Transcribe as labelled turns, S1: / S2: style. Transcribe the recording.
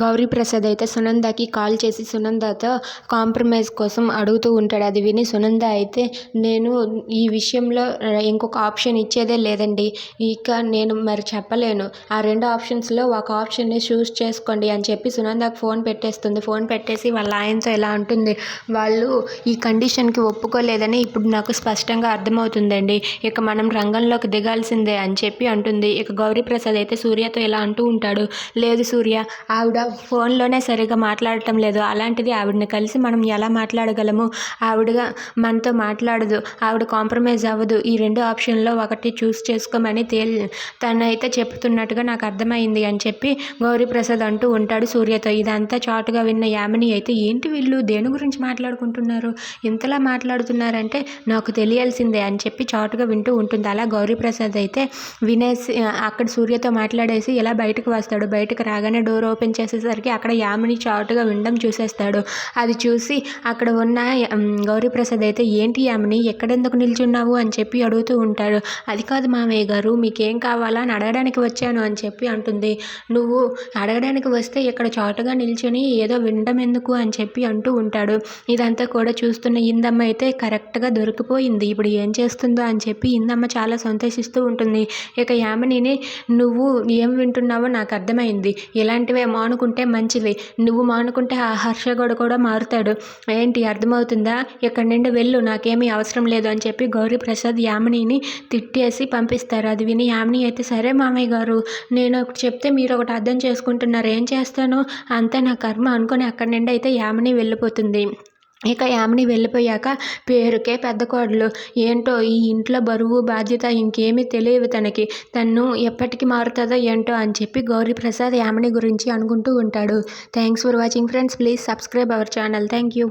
S1: గౌరీప్రసాద్ అయితే సునందకి కాల్ చేసి సునందతో కాంప్రమైజ్ కోసం అడుగుతూ ఉంటాడు. అది విని సునంద అయితే నేను ఈ విషయంలో ఇంకొక ఆప్షన్ ఇచ్చేదే లేదండి. ఇక నేను మరి చెప్పలేను. ఆ రెండు ఆప్షన్స్లో ఒక ఆప్షన్ని చూస్ చేసుకోండి అని చెప్పి సునందకు ఫోన్ పెట్టేస్తుంది. ఫోన్ పెట్టేసి వాళ్ళ ఆయనతో ఎలా ఉంటుంది? వాళ్ళు ఈ కండిషన్కి ఒప్పుకోలేదని ఇప్పుడు నాకు స్పష్టంగా అర్థమవుతుందండి. ఇక మనం రంగంలోకి దిగాల్సిందే అని చెప్పి అంటుంది. ఇక గౌరీప్రసాద్ అయితే సూర్యతో ఇలా అంటూ ఉంటాడు. లేదు సూర్య ఆవిడ ఫోన్లోనే సరిగా మాట్లాడటం లేదు. అలాంటిది ఆవిడని కలిసి మనం ఎలా మాట్లాడగలము? ఆవిడగా మనతో మాట్లాడదు. ఆవిడ కాంప్రమైజ్ అవ్వదు. ఈ రెండు ఆప్షన్లో ఒకటి చూస్ చేసుకోమని తేల్ తనైతే చెప్తున్నట్టుగా నాకు అర్థమైంది అని చెప్పి గౌరీప్రసాద్ అంటూ ఉంటాడు సూర్యతో. ఇదంతా చాటుగా విన్న యామిని అయితే ఏంటి వీళ్ళు? దేని గురించి మాట్లాడుకుంటున్నారు? ఇంతలా మాట్లాడుతున్నారంటే నాకు తెలియాల్సిందే అని చెప్పి చాటుగా వింటూ ఉంటుంది. అలా గౌరీప్రసాద్ అయితే వినేసి అక్కడ సూర్యతో మాట్లాడేసి ఇలా బయటకు వస్తాడు? బయటకు రాగానే డోర్ ఓపెన్ చేసి చేసేసరికి అక్కడ యామిని చాటుగా వినడం చూసేస్తాడు. అది చూసి అక్కడ ఉన్న గౌరీప్రసాద్ అయితే ఏంటి యామిని ఎక్కడెందుకు నిల్చున్నావు? అని చెప్పి అడుగుతూ ఉంటాడు. అది కాదు మామయ్య గారు మీకేం కావాలా అని అడగడానికి వచ్చాను అని చెప్పి అంటుంది. నువ్వు అడగడానికి వస్తే ఇక్కడ చాటుగా నిల్చొని ఏదో వినడం ఎందుకు? అని చెప్పి అంటూ ఉంటాడు. ఇదంతా కూడా చూస్తున్న ఇందమ్మ అయితే కరెక్ట్గా దొరికిపోయింది ఇప్పుడు ఏం చేస్తుందో? అని చెప్పి ఇందమ్మ చాలా సంతోషిస్తూ ఉంటుంది. ఇక యామినిని నువ్వు ఏం వింటున్నావో నాకు అర్థమైంది. ఇలాంటివే మానుకుంటే మంచిది. నువ్వు మానుకుంటే ఆ హర్షగోడు కూడా మారుతాడు. ఏంటి అర్థమవుతుందా? ఇక్కడ నుండి వెళ్ళు నాకేమీ అవసరం లేదు అని చెప్పి గౌరీప్రసాద్ యామినిని తిట్టేసి పంపిస్తారు. అది విని యామిని అయితే సరే మామయ్య గారు నేను ఒకటి చెప్తే మీరు ఒకటి అర్థం చేసుకుంటున్నారు. ఏం చేస్తాను? అంతే నా కర్మ అనుకొని అక్కడి నుండి అయితే యామిని వెళ్ళిపోతుంది. ఇక యామిని వెళ్ళిపోయాక పేరుకే పెద్ద కోడలు. ఏంటో ఈ ఇంట్లో బరువు బాధ్యత ఇంకేమీ తెలియదు తనకి. తను ఎప్పటికి మారుతుందో ఏంటో అని చెప్పి గౌరీప్రసాద్ యామిని గురించి అనుకుంటూ ఉంటాడు. Thanks for watching friends. Please subscribe our channel. Thank you